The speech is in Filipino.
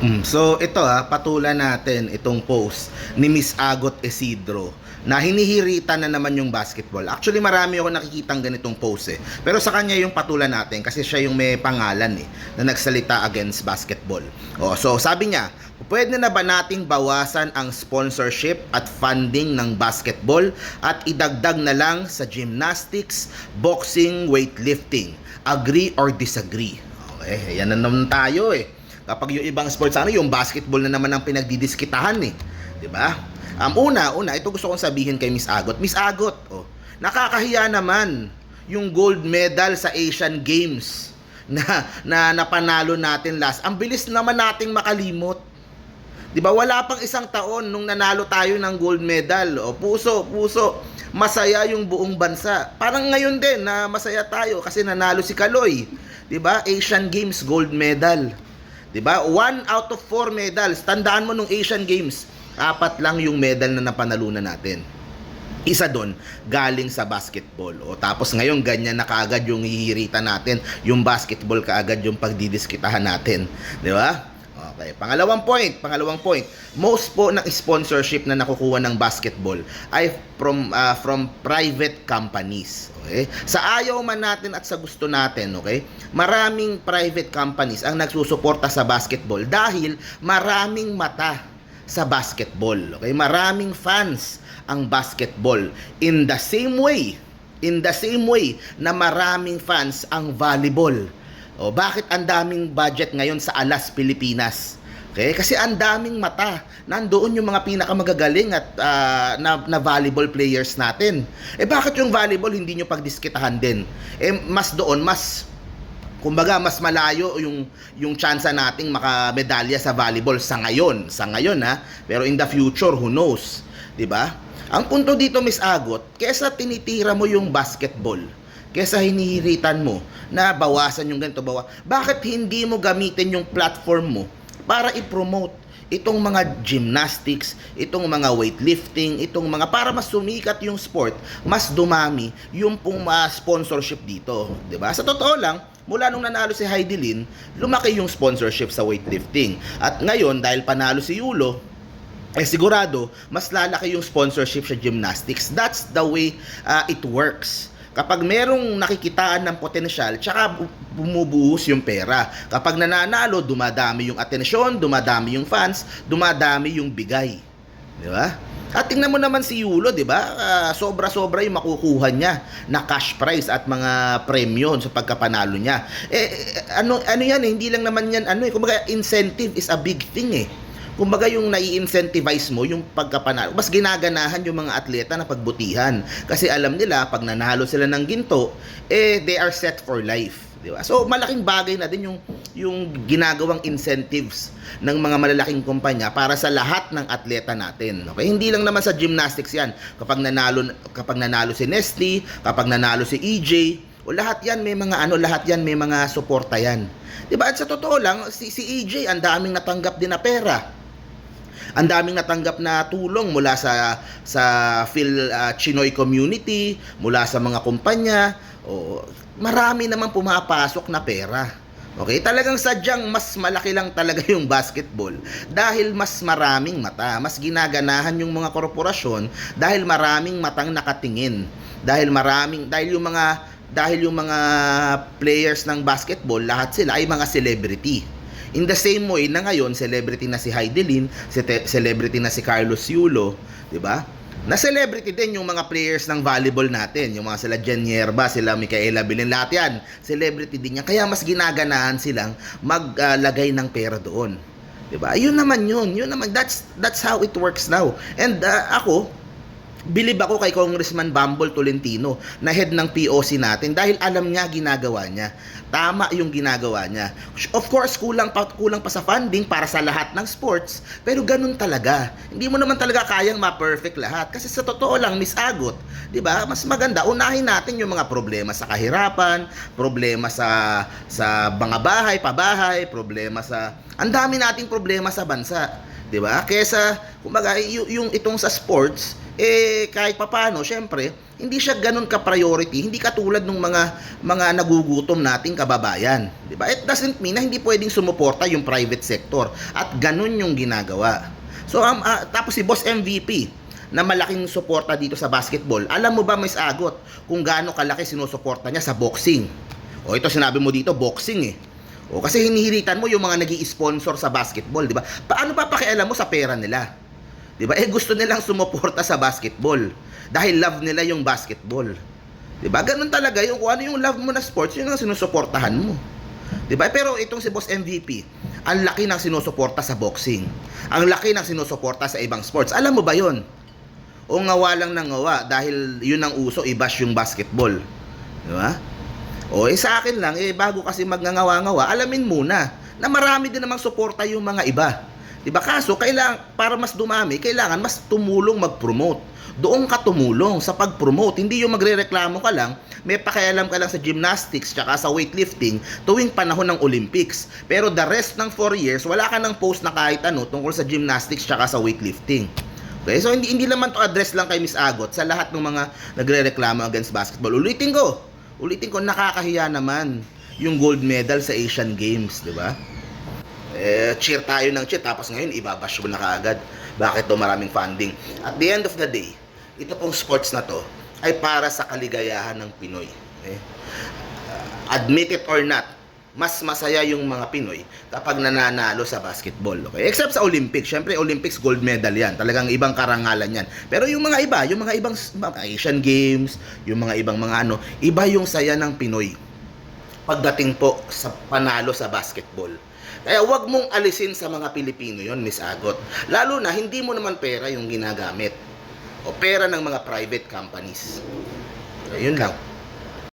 Mm, so ito ha, patulan natin itong post ni Miss Agot Isidro na hinihiritan na naman yung basketball. Actually marami ako nakikitang ganitong post eh. Pero sa kanya yung patulan natin kasi siya yung may pangalan eh na nagsalita against basketball. Oh, so sabi niya, pwede na ba nating bawasan ang sponsorship at funding ng basketball at idagdag na lang sa gymnastics, boxing, weightlifting? Agree or disagree? Okay, yan na naman tayo eh. Kapag yung ibang sports ano, yung basketball na naman ang pinagdidiskitahan eh. 'Di ba? Um, una, una, ito gusto kong sabihin kay Miss Agot. Miss Agot, oh, nakakahiya naman yung gold medal sa Asian Games na na napanalo natin last. Ang bilis naman nating makalimot. 'Di ba? Wala pang isang taon nung nanalo tayo ng gold medal. O puso, puso. Masaya yung buong bansa. Parang ngayon din na masaya tayo kasi nanalo si Kaloy. 'Di ba? Asian Games gold medal. 'Di ba? One out of four medals. Tandaan mo nung Asian Games, apat lang yung medal na napanalunan natin. Isa doon, galing sa basketball. O tapos ngayon, ganyan na kaagad yung hihiritan natin. Yung basketball kaagad yung pagdidiskitahan natin. Di ba? Okay. Pangalawang point, pangalawang point. Most po ng sponsorship na nakukuha ng basketball ay from ah, from private companies. Okay? Sa ayaw man natin at sa gusto natin, okay? Maraming private companies ang nagsusuporta sa basketball dahil maraming mata sa basketball. Okay? Maraming fans ang basketball. In the same way, in the same way na maraming fans ang volleyball. O bakit ang daming budget ngayon sa Alas, Pilipinas? Okay? Kasi ang daming mata. Nandoon yung mga pinakamagagaling at ah, na, na volleyball players natin. Eh bakit yung volleyball hindi nyo pagdiskitahan din? Eh mas doon, mas kumbaga mas malayo yung yung tsansa nating makamedalya sa volleyball sa ngayon, sa ngayon ha. Pero in the future, who knows, 'di ba? Ang punto dito Miss Agot, kesa tinitira mo yung basketball, kesa hinihiritan mo na bawasan yung ganito bawa. Bakit hindi mo gamitin yung platform mo para i-promote itong mga gymnastics, itong mga weightlifting, itong mga para mas sumikat yung sport, mas dumami yung pong mga sponsorship dito, 'di ba? Sa totoo lang, mula nung nanalo si Heidi Lin, lumaki yung sponsorship sa weightlifting. At ngayon, dahil panalo si Yulo, eh sigurado, mas lalaki yung sponsorship sa gymnastics. That's the way uh, it works. Kapag merong nakikitaan ng potensyal, tsaka bu- bumubuhos yung pera. Kapag nananalo, dumadami yung atensyon, dumadami yung fans, dumadami yung bigay. Di ba? At tingnan mo naman si Yulo, di ba? Ah, sobra-sobra yung makukuha niya na cash prize at mga premyo sa pagkapanalo niya. Eh, eh, ano, ano yan eh, hindi lang naman yan, ano eh, kumbaga incentive is a big thing eh. Kumbaga yung nai-incentivize mo yung pagkapanalo. Mas ginaganahan yung mga atleta na pagbutihan. Kasi alam nila, pag nanalo sila ng ginto, eh, they are set for life. Di ba? So, malaking bagay na din yung, yung ginagawang incentives ng mga malalaking kumpanya para sa lahat ng atleta natin. Okay? Hindi lang naman sa gymnastics yan. Kapag nanalo, kapag nanalo si Nestle, kapag nanalo si EJ, o lahat yan may mga ano, lahat yan may mga suporta yan. 'Di ba? At sa totoo lang, si si EJ ang daming natanggap din na pera ang daming natanggap na tulong mula sa sa Phil uh, Chinoy community, mula sa mga kumpanya, o marami naman pumapasok na pera. Okay, talagang sadyang mas malaki lang talaga yung basketball dahil mas maraming mata, mas ginaganahan yung mga korporasyon dahil maraming matang nakatingin. Dahil maraming dahil yung mga dahil yung mga players ng basketball, lahat sila ay mga celebrity. In the same way na ngayon, celebrity na si Heidi Lin, si te- celebrity na si Carlos Yulo, di ba? Na celebrity din yung mga players ng volleyball natin, yung mga sila Jen Yerba, sila Micaela Bilin, lahat yan, celebrity din yan. Kaya mas ginaganahan silang maglagay ng pera doon. 'Di ba? Yun naman yun. Yun naman that's that's how it works now. And uh, ako, bilib ako kay Congressman Bambol Tolentino na head ng POC natin dahil alam niya ginagawa niya. Tama yung ginagawa niya. Of course, kulang pa, kulang pa sa funding para sa lahat ng sports, pero ganun talaga. Hindi mo naman talaga kayang ma-perfect lahat. Kasi sa totoo lang, Miss Agot, di ba, mas maganda, unahin natin yung mga problema sa kahirapan, problema sa, sa mga bahay, pabahay, problema sa... Ang dami nating problema sa bansa. 'di ba? Kesa kumbaga yung itong sa sports eh kahit papaano, syempre, hindi siya ganun ka-priority, hindi katulad ng mga mga nagugutom nating kababayan, 'di ba? It doesn't mean na hindi pwedeng sumuporta yung private sector at ganun yung ginagawa. So um, ah, tapos si Boss MVP na malaking suporta dito sa basketball. Alam mo ba, Miss Agot, kung gaano kalaki sinusuporta niya sa boxing? O ito sinabi mo dito, boxing eh. O kasi hinihilitan mo yung mga nag sponsor sa basketball, di ba? Paano pa pakialam mo sa pera nila? Di ba? Eh gusto nilang sumuporta sa basketball dahil love nila yung basketball. Di ba? Ganun talaga yung kung ano yung love mo na sports, yun ang sinusuportahan mo. Di ba? Pero itong si Boss MVP, ang laki ng sinusuporta sa boxing. Ang laki ng sinusuporta sa ibang sports. Alam mo ba 'yon? O ngawa lang ng ngawa dahil yun ang uso, i-bash yung basketball. Di ba? O eh sa akin lang, eh bago kasi magngangawa-ngawa, alamin muna na marami din namang suporta yung mga iba. 'Di ba? Kaso kailangan para mas dumami, kailangan mas tumulong mag-promote. Doon ka tumulong sa pag-promote, hindi yung magrereklamo ka lang, may pakialam ka lang sa gymnastics tsaka sa weightlifting tuwing panahon ng Olympics. Pero the rest ng 4 years, wala ka ng post na kahit ano tungkol sa gymnastics tsaka sa weightlifting. Okay, so hindi hindi naman to address lang kay Miss Agot sa lahat ng mga nagrereklamo against basketball. Ulitin ko, ulitin ko nakakahiya naman yung gold medal sa Asian Games, di ba? Eh, cheer tayo ng cheer tapos ngayon ibabash mo na kaagad. Bakit to maraming funding? At the end of the day, ito pong sports na to ay para sa kaligayahan ng Pinoy. Okay? admit it or not, mas masaya yung mga Pinoy kapag nananalo sa basketball. Okay? Except sa Olympics. Siyempre, Olympics gold medal yan. Talagang ibang karangalan yan. Pero yung mga iba, yung mga ibang mga Asian Games, yung mga ibang mga ano, iba yung saya ng Pinoy pagdating po sa panalo sa basketball. Kaya wag mong alisin sa mga Pilipino yon Miss Agot. Lalo na hindi mo naman pera yung ginagamit. O pera ng mga private companies. Ayun lang.